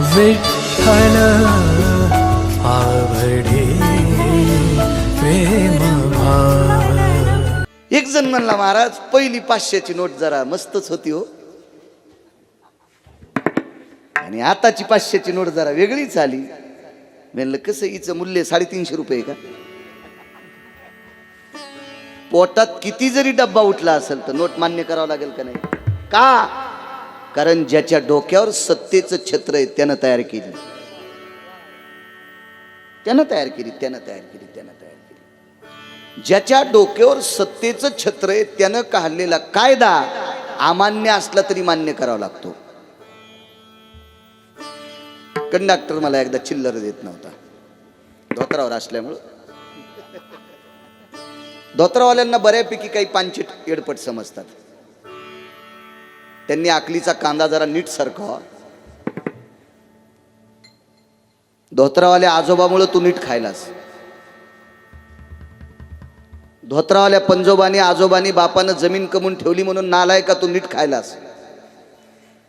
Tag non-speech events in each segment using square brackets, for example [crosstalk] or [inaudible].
विठ्ठल आवडे प्रेम एक जण म्हणला महाराज पहिली पाचशेची नोट जरा मस्तच होती हो. आणि आताची पाचशेची नोट जरा वेगळीच आली. म्हणलं कसं हिचं मूल्य साडेतीनशे रुपये का? पोटात किती जरी डब्बा उठला असेल तर नोट मान्य करावं लागेल का नाही? का? कारण ज्याच्या डोक्यावर सत्तेचं छत्र आहे त्यानं तयार केली. त्यानं तयार केली त्यानं तयार केली त्यानं तयार केली. ज्याच्या डोक्यावर सत्तेचं छत्र आहे त्यानं काढलेला कायदा अमान्य असला तरी मान्य करावा लागतो. कंडक्टर मला एकदा चिल्लर देत नव्हता. धोत्रावर असल्यामुळं. धोत्रावाल्यांना बऱ्यापैकी काही पानचिट एडपट समजतात. त्यांनी आकलीचा कांदा जरा नीट सरकवा. धोत्रावाल्या आजोबामुळं तू नीट खायलास. धोत्रावाल्या पंजोबाने आजोबानी बापानं जमीन कमवून ठेवली म्हणून नालाय का तू नीट खायलास?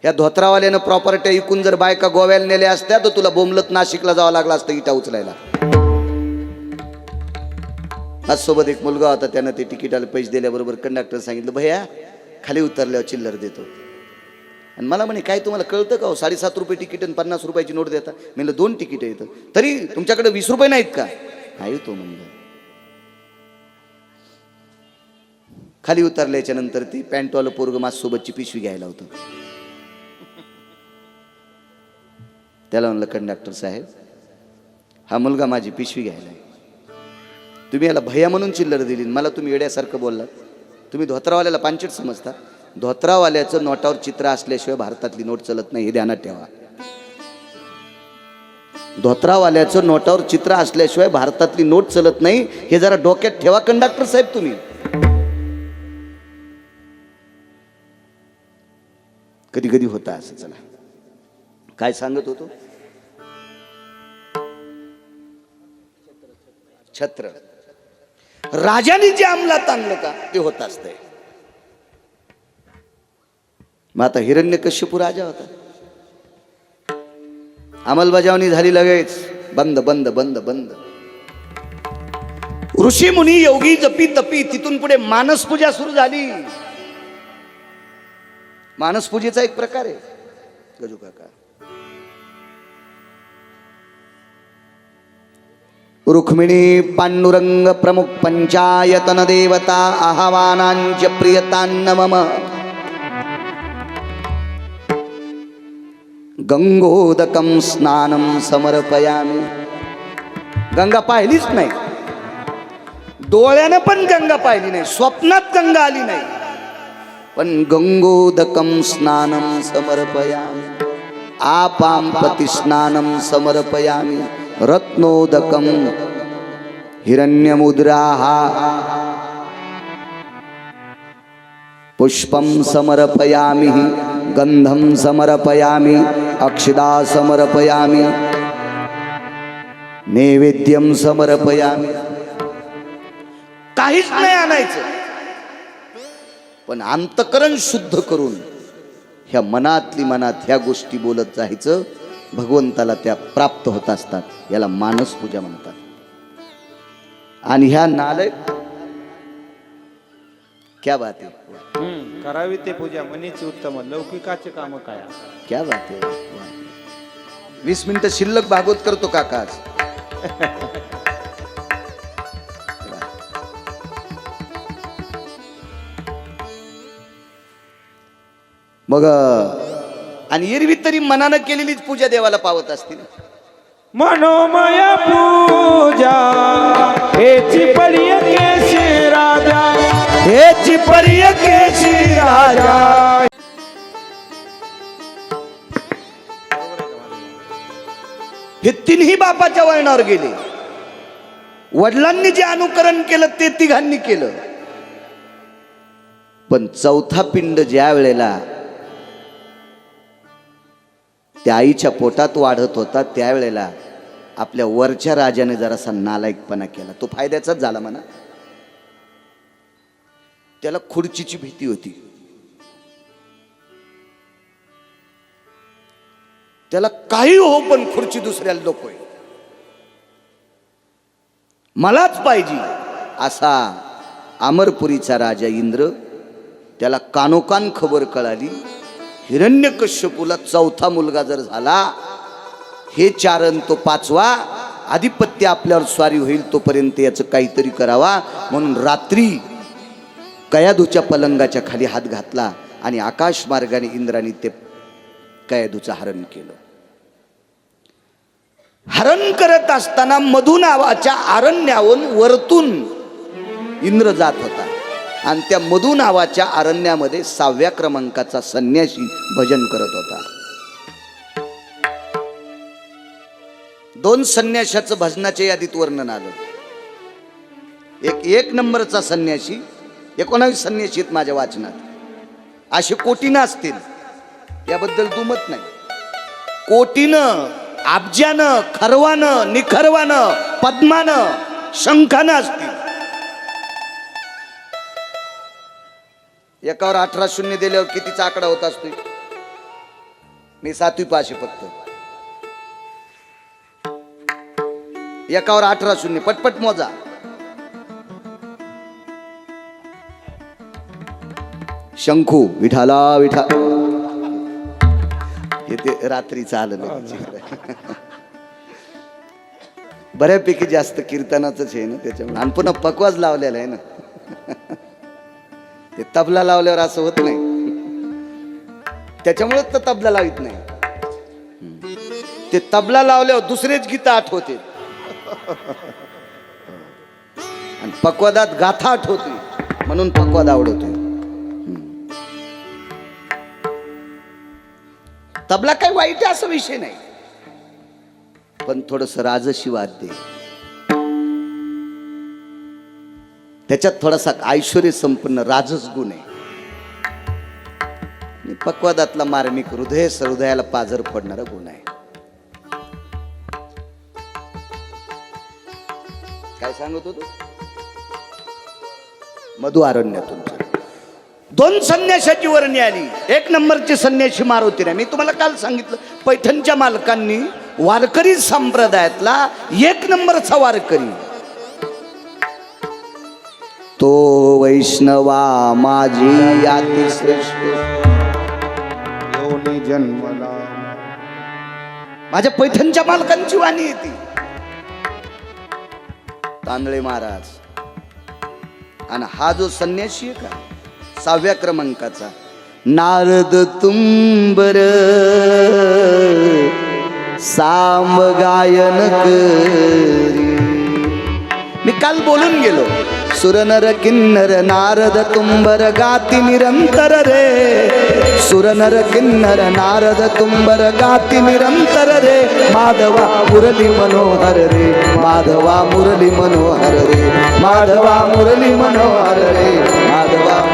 ह्या धोत्रावाल्यानं प्रॉपर्टी ऐकून जर बायका गोव्याला नेल्या असत्या तर तुला बोंबलत नाशिकला जावं लागला असतं इटा उचलायला. आज सोबत एक मुलगा होता त्यानं ते तिकिटाला पैसे दिल्याबरोबर कंडक्टर सांगितलं भैया खाली उतरल्यावर चिल्लर देतो. आणि मला म्हणे काय तुम्हाला कळतं का हो? साडेसात रुपये तिकीट आणि पन्नास रुपयाची नोट देता? म्हणलं दोन तिकीट येतं तरी तुमच्याकडे वीस रुपये नाहीत का? नाही तो म्हणलं. खाली उतरल्याच्या नंतर ती पॅन्टवालं पोरग माझ्यासोबतची पिशवी घ्यायला होतं. त्याला म्हणलं कंडक्टर साहेब हा मुलगा माझी पिशवी घ्यायला आहे. तुम्ही याला भैया म्हणून चिल्लर दिली आणि मला तुम्ही येड्यासारखं बोललात. तुम्ही धोत्रावाल्याला पांचट समजता. धोत्रावाल्याचं नोटावर चित्र असल्याशिवाय भारतातली नोट चलत नाही हे ध्यानात ठेवा. धोत्रावाल्याचं नोटावर चित्र असल्याशिवाय भारतातली नोट चलत नाही हे जरा डोक्यात ठेवा कंडक्टर साहेब तुम्ही? कधी कधी होता असं चला. काय सांगत होतो? छत्र. राजाने जे अंमलात आणलं का ते होत असतंय. मग आता हिरण्य कश्यपू राजा होता. अंमलबजावणी झाली लगेच. बंद बंद बंद बंद. ऋषी मुनी योगी जपी तपी तिथून पुढे मानस पूजा सुरू झाली. मानस पूजेचा एक प्रकार आहे. गजू काका. रुक्मिणी पांडुरंग प्रमुख पंचायतन देवता आह्वानांच प्रियतान्न मम. गंगोदकम स्नानम समर्पयामी। गंगा पाहिलीच नाही. डोळ्यानं पण गंगा पाहिली नाही. स्वप्नात गंगा आली नाही. पण गंगोदकम स्नानम समर्पयामी। आपाम पती स्नानम समर्पयामी। रत्नोदकम हिरण्यमुद्राहा पुष्पं समर्पयामि। गन्धं समर्पयामि। अक्षदा समर्पयामि नैवेद्यम समर्पयामि। काहीच नाही आणायचं. पण अंतकरण शुद्ध करून ह्या मनातली मनात ह्या गोष्टी बोलत जायचं भगवंताला त्या प्राप्त होत असतात याला मानस पूजा म्हणतात. आणि ह्या नालय क्या बात आहे. करावी ते पूजा मनीची उत्तम लौकिकाचे काम काय? क्या बात. वीस मिनिटं शिल्लक भागवत करतो काका मग आणि एरवी तरी मनानं केलेलीच पूजा देवाला पावत असतील. मनोमय पूजा हेची पर्य केशी राजा. हेची पर्य केशी राजा हे तिन्ही बापाच्या वळणावर गेले. वडिलांनी जे अनुकरण केलं ते तिघांनी केलं. पण चौथा पिंड ज्या वेळेला त्या आईच्या पोटात वाढत होता त्यावेळेला आपल्या वरच्या राजाने जरासा नालायकपणा केला. तो फायद्याचाच झाला म्हणा. त्याला खुर्चीची भीती होती. त्याला काही हो पण खुर्ची दुसऱ्याला नकोय. मलाच पाहिजे असा अमरपुरीचा राजा इंद्र त्याला कानोकान खबर कळाली हिरण्यकश्यपूला चौथा मुलगा जर झाला हे चारण तो पाचवा आधिपत्य आपल्यावर स्वारी होईल तोपर्यंत याचं काहीतरी करावा म्हणून रात्री कयादूच्या पलंगाच्या खाली हात घातला आणि आकाश मार्गाने इंद्राने ते कयादूचं हरण केलं. हरण करत असताना मधु नावाच्या अरण्याहून वरतून इंद्र जात होता. आणि त्या मधु नावाच्या अरण्यामध्ये सहाव्या क्रमांकाचा संन्यासी भजन करत होता. दोन संन्याशाचं भजनाच्या यादीत वर्णन आलं. एक एक नंबरचा संन्यासी एकोणावीस संन्यासी आहेत माझ्या वाचनात. असे कोटीनं असतील. याबद्दल दुमत नाही. कोटीनं आबज्यानं खरवानं निखरवानं पद्मानं शंखानं असतील. एकावर अठरा शून्य दिल्यावर कितीचा आकडा होत असतो मी सातवी पाचशे फक्त एकावर अठरा शून्य पटपट मोजा. शंखू विठाला विठा. हे ते रात्रीचं आलं नाही बऱ्यापैकी जास्त कीर्तनाच आहे ना त्याच्यामुळे. आणि पुन्हा पकवाज लावलेला आहे ना. ते तबला लावल्यावर असं होत नाही. त्याच्यामुळेच तर तबला लावित नाही. ते तबला लावल्यावर दुसरेच गीत आठवते आणि पक्वादात गाथा आठवते म्हणून पक्वाद आवडतोय तबला काही वाईट आहे असा विषय नाही. पण थोडस राजशी वाद्य त्याच्यात थोडासा ऐश्वर्य संपन्न राजच गुण आहे. आणि पक्वादातला मार्मिक हृदय हृदयाला पाझर पडणारा गुण आहे. काय सांगत होतो? मधु अरण्यातून दोन संन्याशाची वर्णी आली. एक नंबरची संन्याशी मारुती मी तुम्हाला काल सांगितलं पैठणच्या मालकांनी वारकरी संप्रदायातला एक नंबरचा वारकरी. तो वैष्णवा माझी अतिश्रेष्ठ जन्मला. माझ्या पैठणच्या मालकांची वाणी येते तांदळे महाराज. आणि हा जो संन्याशी आहे का? सहाव्या क्रमांकाचा. नारद तुंबर साम गायन करी. मी काल बोलून गेलो सुरनर किन्नर नारद तुंबर गाती निरंतर रे. सुरनर किन्नर नारद तुंबर गाती निरंतर रे. माधवा मुरली मनोहर रे माधवा मुरली मनोहर रे माधवा मुरली मनोहर रे माधवा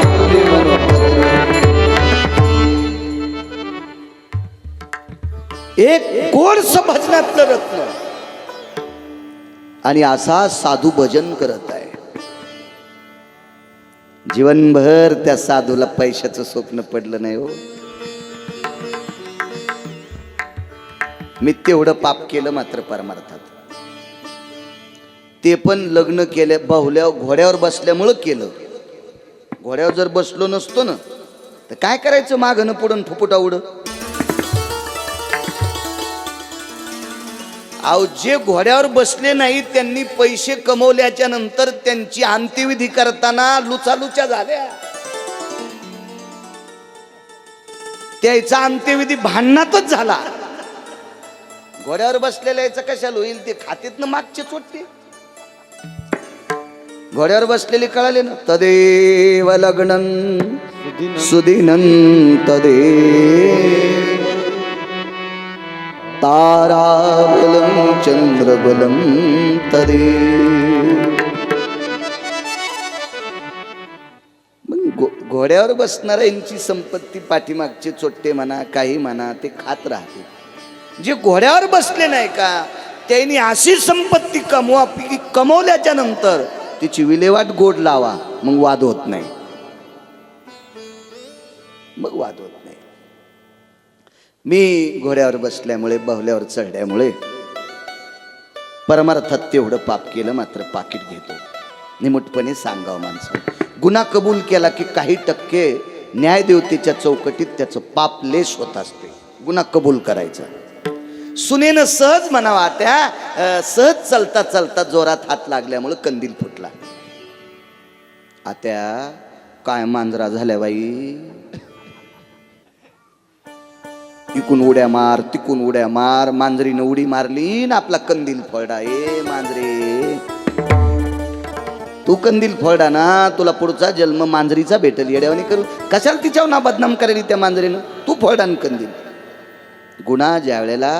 एक कोण भजनातलं रत्न? आणि असा साधू भजन करत आहे. जीवनभर त्या साधूला पैशाचं स्वप्न पडलं नाही हो. मी तेवढं पाप केलं मात्र परमार्थात. ते पण लग्न केल्या बाहुल्या घोड्यावर बसल्यामुळं केलं. घोड्यावर जर बसलो नसतो ना तर काय करायचं मागणं पुढून फुफुटा उड अहो जे घोड्यावर बसले नाही त्यांनी पैसे कमवल्याच्या नंतर त्यांची अंत्यविधी करताना लुचालुच्या झाल्या. त्याचा अंत्यविधी भांडणातच झाला. घोड्यावर बसलेल्या याचं कशाला होईल? ते खातेत मागचे चोटते घोड्यावर बसलेले कळाले ना? तदेव लग्न सुदिनं. तदे ताराबलं चंद्रबलं तदे घोड्यावर बसणाऱ्यांची संपत्ती पाठीमागचे चोट्टे म्हणा काही म्हणा ते खात राहते. जे घोड्यावर बसले नाही का त्यांनी अशी संपत्ती कमवा कमवल्याच्या नंतर तिची विल्हेवाट गोड लावा मग वाद होत नाही. मग वाद होत नाही. मी घोड्यावर बसल्यामुळे बहल्यावर चढल्यामुळे परमार्थात तेवढं पाप केलं मात्र पाकिट घेतो. निमटपणे सांगावं माणसं. गुन्हा कबूल केला की काही टक्के न्यायदेवतेच्या चौकटीत त्याचं पाप लेस होत असते. गुन्हा कबूल करायचा. सुनेनं सहज म्हणावा त्या सहज चलता चलता जोरात हात लागल्यामुळं कंदील फुटला. आत्या काय मांजरा झाल्या बाई? इकून उड्या मार तिकून उड्या मार मांजरीनं उडी मारली ना आपला कंदील फळडा. ए मांजरे तू कंदील फळडा ना तुला पुढचा जन्म मांजरीचा भेटल. येड्यावानी करू. कशाला तिच्यावर ना बदनाम करेल त्या मांजरीनं? तू फळडा कंदील. गुन्हा ज्या वेळेला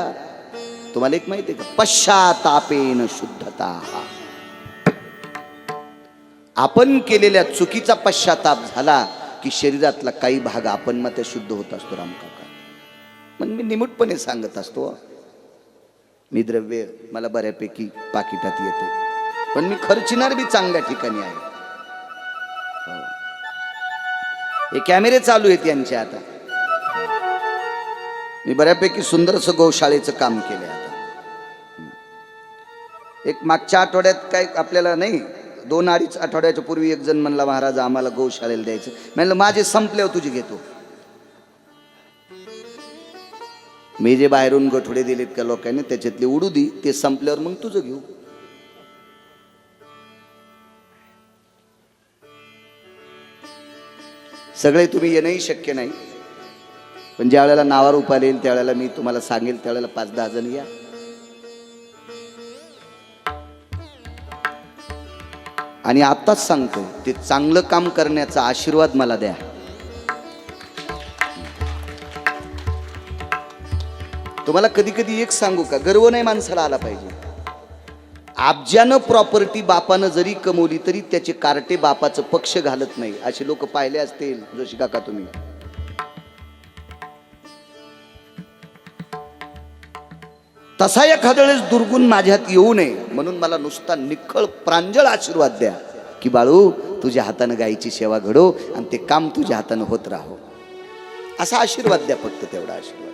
तुम्हाला एक माहिती आहे का? पश्चातापेन शुद्धता. आपण केलेल्या चुकीचा पश्चाताप झाला की शरीरातला काही भाग आपण मग ते शुद्ध होत असतो रामकाका. मग मी निमूटपणे सांगत असतो मी द्रव्य मला बऱ्यापैकी पाकिटात येते. पण मी खर्चिणार बी चांगल्या ठिकाणी आहे. हो. हे कॅमेरे चालू आहेत यांचे आता. मी बऱ्यापैकी सुंदरसं गौशाळेचं काम केलं आता. एक मागच्या आठवड्यात काय आपल्याला नाही दोन अडीच आठवड्याच्या पूर्वी एक जण म्हणला महाराज आम्हाला गौशाळेला द्यायचं. म्हणलं माझे संपल्यावर तुझे घेतो. मी जे बाहेरून गठोडे दिलेत का लोकांनी त्याच्यातले उडू दी ते संपल्यावर मग तुझं घेऊ. सगळे तुम्ही येणंही शक्य नाही. पण ज्या वेळेला नावावर उपाय येईल त्यावेळेला मी तुम्हाला सांगेल त्यावेळेला पाच दहा जण या. आणि आताच सांगतो ते चांगलं काम करण्याचा आशीर्वाद मला द्या. तुम्हाला कधी कधी एक सांगू का गर्व नाही माणसाला आला पाहिजे. अब्जानं प्रॉपर्टी बापानं जरी कमवली तरी त्याचे कार्टे बापाचं पक्ष घालत नाही असे लोक पाहिले असतील जोशी काका तुम्ही. तसा एखाद्या वेळेस दुर्गुण माझ्यात येऊ नये म्हणून मला नुसता निखळ प्रांजळ आशीर्वाद द्या की बाळू तुझ्या हातानं गायीची सेवा घडो आणि ते काम तुझ्या हातानं होत राहो. असा आशीर्वाद द्या फक्त तेवढा आशीर्वाद.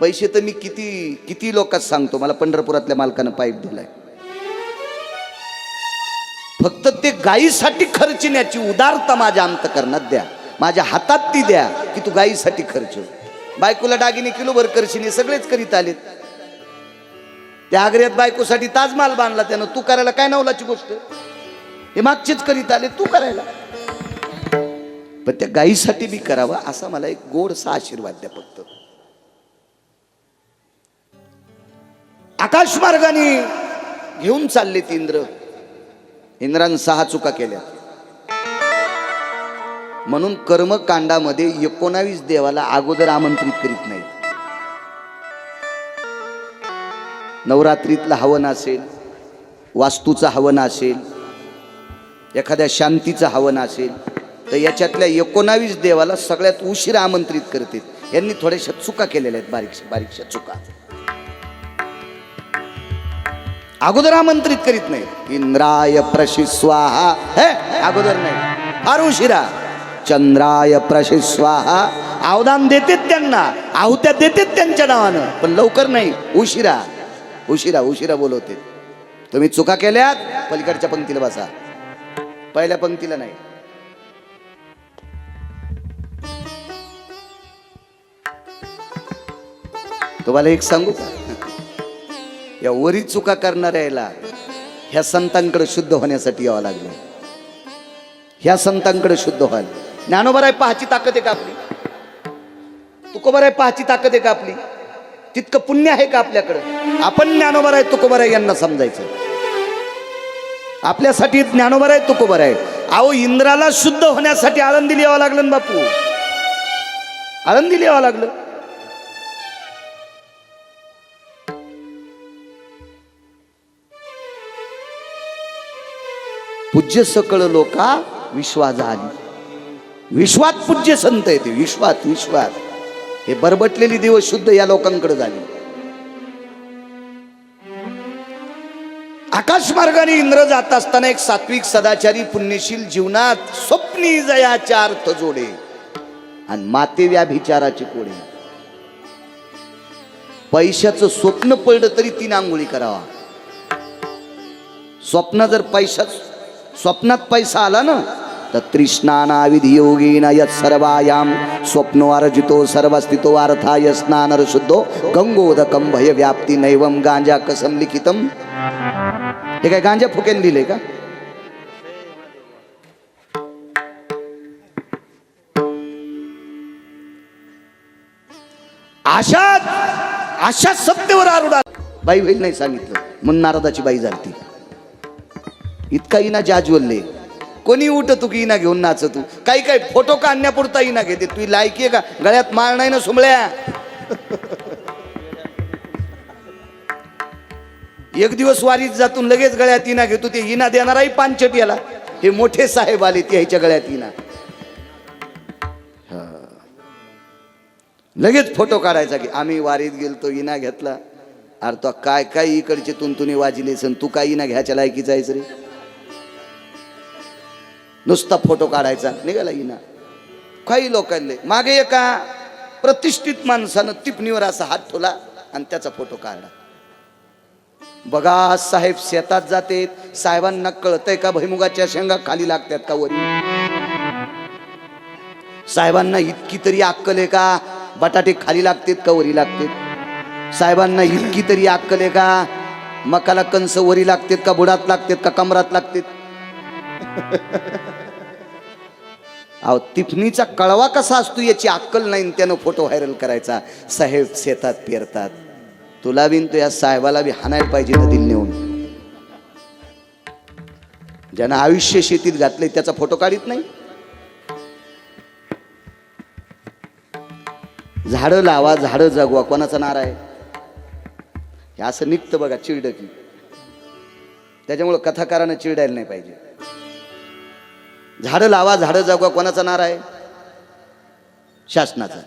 पैसे तर मी किती किती लोकात सांगतो मला पंढरपुरातल्या मालकानं पाईप दिलाय. फक्त ते गायीसाठी खर्चण्याची उदारता माझ्या अंतकरणात द्या. माझ्या हातात ती द्या की तू गायीसाठी खर्च. बायकोला डागिने किलोभर करशील सगळेच करीत आलेत. त्या आग्र्यात बायकोसाठी ताजमहाल बांधला त्यानं. तू करायला काय नवलाची गोष्ट? हे मागचेच करीत आले तू करायला. पण त्या गायीसाठी बी करावा असा मला एक गोडसा आशीर्वाद द्या फक्त. आकाश मार्गाने घेऊन ती इंद्र. इंद्रानं सहा चुका केल्या. म्हणून कर्मकांडामध्ये एकोणावीस देवाला अगोदर आमंत्रित करीत नाहीत. नवरात्रीतलं हवन असेल वास्तूचं हवन असेल एखाद्या शांतीचं हवन असेल तर याच्यातल्या एकोणावीस देवाला सगळ्यात उशिरा आमंत्रित करतील यांनी थोड्याशा चुका केलेल्या आहेत बारीकशा बारीकशा चुका. अगोदर आमंत्रित करीत नाही. इंद्राय प्रशिस्वाहा. हे अगोदर नाही. फार उशिरा. चंद्राय प्रशिस्वाहा. अवदान देतेत त्यांना. आहुत्या देतेत त्यांच्या नावानं. पण लवकर नाही. उशिरा. उशिरा उशिरा बोलवते. तुम्ही चुका केल्यात पलीकडच्या पंक्तीला बसा. पहिल्या पंक्तीला नाही. तुम्हाला एक सांगू का? या वरी चुका करणाऱ्या याला ह्या संतांकडे शुद्ध होण्यासाठी यावं लागलं. ह्या संतांकडे शुद्ध व्हायला. ज्ञानोबर आहे पाहाची ताकद आहे का आपली. तुकोबर आहे पाहाची ताकद आहे का आपली. तितकं पुण्य आहे का आपल्याकडं? आपण ज्ञानोबर आहे तुकोबर आहे यांना समजायचं. आपल्यासाठी ज्ञानोबर आहे तुकोबर आहे अहो इंद्राला शुद्ध होण्यासाठी आळंदी लिहावं लागलं ना बापू. आळंदी लिहावं लागलं. पूज्य सकळ लोका विश्वास झाली विश्वात पूज्य संत येते विश्वात विश्वात. हे बरबटलेली दिवस शुद्ध या लोकांकडे झाली. आकाश मार्गाने इंद्र जात असताना एक सात्विक सदाचारी पुण्यशील जीवनात स्वप्नी जयाच्या अर्थ जोडे आणि माते व्याभिचाराची कोडे. पैशाचं स्वप्न पडलं तरी तीन आंघोळी करावा. स्वप्न जर पैशात स्वप्नात पैसा आला ना तर तृष्णानाविधी योगीन यत स्वप्नो अर्जितो सर्वस्थितो अर्थाय स्नानरशुद्धो गंगोदकं भयव्याप्ती भय व्याप्ती नैवम गांजा कसम लिखितम हे काय गांजा फुकेन दिले का? आशा आशा सत्तेवर आरुडा बाई होईल नाही सांगितलं. म्हणून नारदाची बाई झालती. इतका इना जाजवल्ले कोणी उठ तू की इना घेऊन नाच तू? काही काही फोटो काढण्यापुरता इना घेते? तुझी लायकी आहे का? गळ्यात माळ नाही ना सुमळ्या एक दिवस वारीत जातून लगेच गळ्यात इना घेतो ते इना देणाराही पानचट याला. हे मोठे साहेब आले ते ह्याच्या गळ्यात इना. लगेच फोटो काढायचा की आम्ही वारीत गेलतो इना घेतला. अरे तो काय काय इकडचे तुंतुनी वाजले सन तू काय इना घ्यायच्या लायकी जायचं रे? नुसता फोटो काढायचा. निघाला इना. काही लोकांले मागे एका प्रतिष्ठित माणसानं टिपणीवर असा हात ठेवला आणि त्याचा फोटो काढला. बघा साहेब शेतात जाते. साहेबांना कळतंय का भैमुगाच्या शेंगा खाली लागतात का वरी? साहेबांना इतकी तरी अक्कल आहे का बटाटे खाली लागतात का वरी लागतात? साहेबांना इतकी तरी अक्कल आहे का मकाला कंस वरी लागतात का बुडात लागतात का कमरात लागतात? [laughs] अहो तिफणीचा कळवा कसा असतो याची अक्कल नाही त्यानं फोटो व्हायरल करायचा. साहेब शेतात पेरतात. तुला बिन तू या साहेबाला बी हाणायला पाहिजे नदी नेऊन. ज्यानं आयुष्य शेतीत घातलंय त्याचा फोटो काढीत नाही. झाडं लावा झाडं जगवा कोणाचा नारा आहे? हे असं निघतं बघा चिडकी. त्याच्यामुळं कथाकारानं चिडायला नाही पाहिजे. झाडं लावा झाडं जगवा कोणाचा नारा आहे? शासनाचा.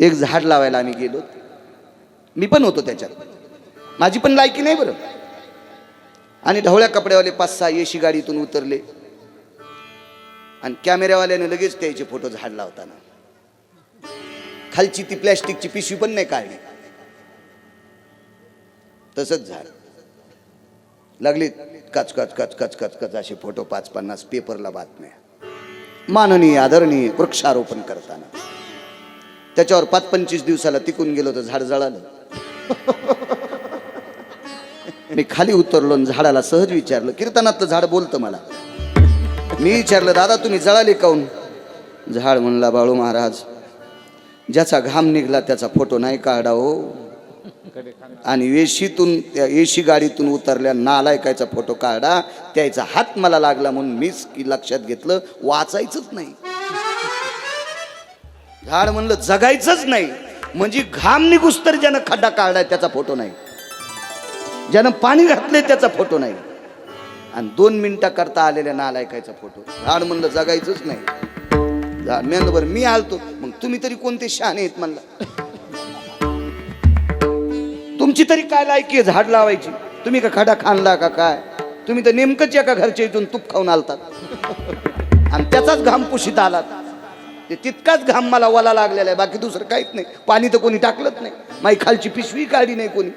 एक झाड लावायला आम्ही गेलो. मी पण होतो त्याच्यात. माझी पण लायकी नाही बरं. आणि ढवळ्या कपड्यावाले पाच सहा येशी गाडीतून उतरले. आणि कॅमेऱ्यावाल्याने लगेच त्याचे फोटो झाड लावताना. खालची ती प्लॅस्टिकची पिशवी पण नाही काढली. तसंच झाड. लागली कच कच कच कच कच कच असे फोटो पाच पन्नास पेपरला बातम्या. माननीय आदरणीय वृक्षारोपण करताना. त्याच्यावर पाच पंचवीस दिवसाला तिकून गेलो तर झाड जळालं. [laughs] मी खाली उतरलो आणि झाडाला सहज विचारलं कीर्तनातलं झाड बोलतं मला. मी विचारलं दादा तुम्ही जळाले काऊन? झाड म्हणला बाळू महाराज ज्याचा घाम निघला त्याचा फोटो नाही काढा हो. आणि वेशीतून त्या एशी गाडीतून उतरल्या नालायकाचा फोटो काढा. त्याचा हात मला लागला म्हणून मीच लक्षात घेतलं वाचायचंच नाही. झाड म्हणलं जगायचंच नाही. म्हणजे घाम निघूस तर ज्यानं खड्डा काढलाय त्याचा फोटो नाही. ज्यानं पाणी घातले त्याचा फोटो नाही. आणि दोन मिनिटा करता आलेल्या नालायकाचा फोटो. झाड म्हणलं जगायचंच नाही. झाड मी म्हणलं बरं मी आलतो. मग तुम्ही तरी कोणते शहाणे आहेत म्हणला. तुमची तरी काय लायकी आहे? झाड लावायची. तुम्ही का खडा खाणला का काय? तुम्ही तर नेमकंच एका घरच्या इथून तूप खाऊन आलतात. आणि त्याचाच घाम पुशीत आलात. ते तितकाच घाम मला वाला लागलेला आहे. बाकी दुसरं काहीच नाही. पाणी तर कोणी टाकलंच नाही. माई खालची पिशवी काढली नाही कोणी.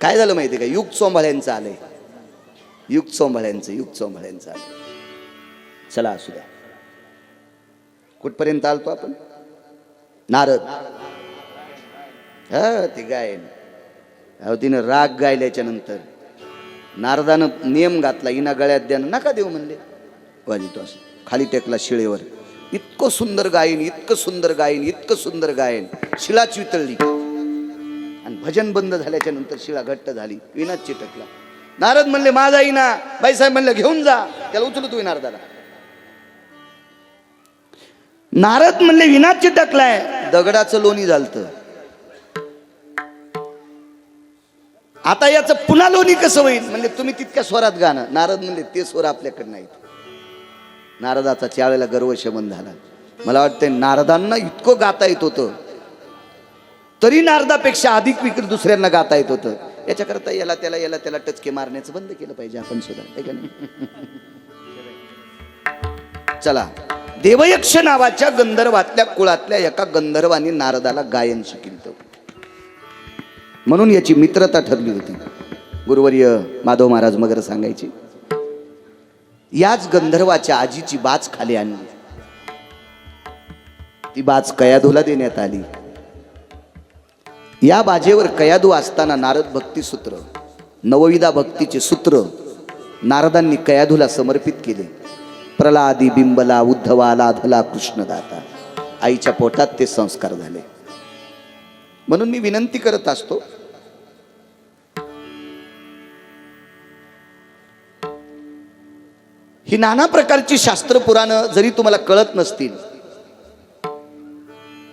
काय झालं माहिती का? युग चोंभाळ्यांचं आलंय. युग चोंभाळ्यांचं युग चोंभाळ्यांचं आलंय. चला असू द्या. कुठपर्यंत आलतो आपण? नारद. हा ते गायन. अहो तिनं राग गायल्याच्या नंतर नारदानं नियम घातला इना गळ्यात द्यानं नका देऊ म्हणले. वाजितो असं खाली टेकला शिळेवर. इतकं सुंदर गायन इतकं सुंदर गायन इतकं सुंदर गायन. शिलाच वितळली. आणि भजन बंद झाल्याच्यानंतर शिळा घट्ट झाली. विनाच चिटकला. नारद म्हणले माझा इना. बाईसाहेब म्हणलं घेऊन जा. त्याला उचलू तुम्ही नारदाला. नारद म्हणले विनाच चिटकलाय. दगडाचं लोणी झालतं. आता याचं पुन्हा लोणी कसं होईल? म्हणजे तुम्ही तितक्या स्वरात गाणं. नारद म्हणले ते स्वर आपल्याकडे नाहीत. नारदाचा त्यावेळेला गर्वशमन झाला. मला वाटतं नारदांना इतकं गाता येत होतं. तरी नारदापेक्षा अधिक विक्री दुसऱ्यांना गाता येत होतं. याच्याकरता याला त्याला याला त्याला टचके मारण्याचं बंद केलं पाहिजे आपण सुद्धा. चला. देवयक्ष नावाच्या गंधर्वातल्या कुळातल्या एका गंधर्वाने नारदाला गायन शिकिलतं. म्हणून याची मित्रता ठरली होती. गुरुवर्य माधव महाराज मगर सांगायचे याच गंधर्वाच्या आजीची बाच खाली आणली. ती बाच कयाधूला देण्यात आली. या बाजेवर कयादू असताना नारद भक्ती सूत्र नवविधा भक्तीचे सूत्र नारदांनी कयाधूला समर्पित केले. प्रलादी बिंबला उद्धवा लाधला कृष्णदाता आईच्या पोटात ते संस्कार झाले. म्हणून मी विनंती करत असतो ही नाना प्रकारची शास्त्र पुराणं जरी तुम्हाला कळत नसतील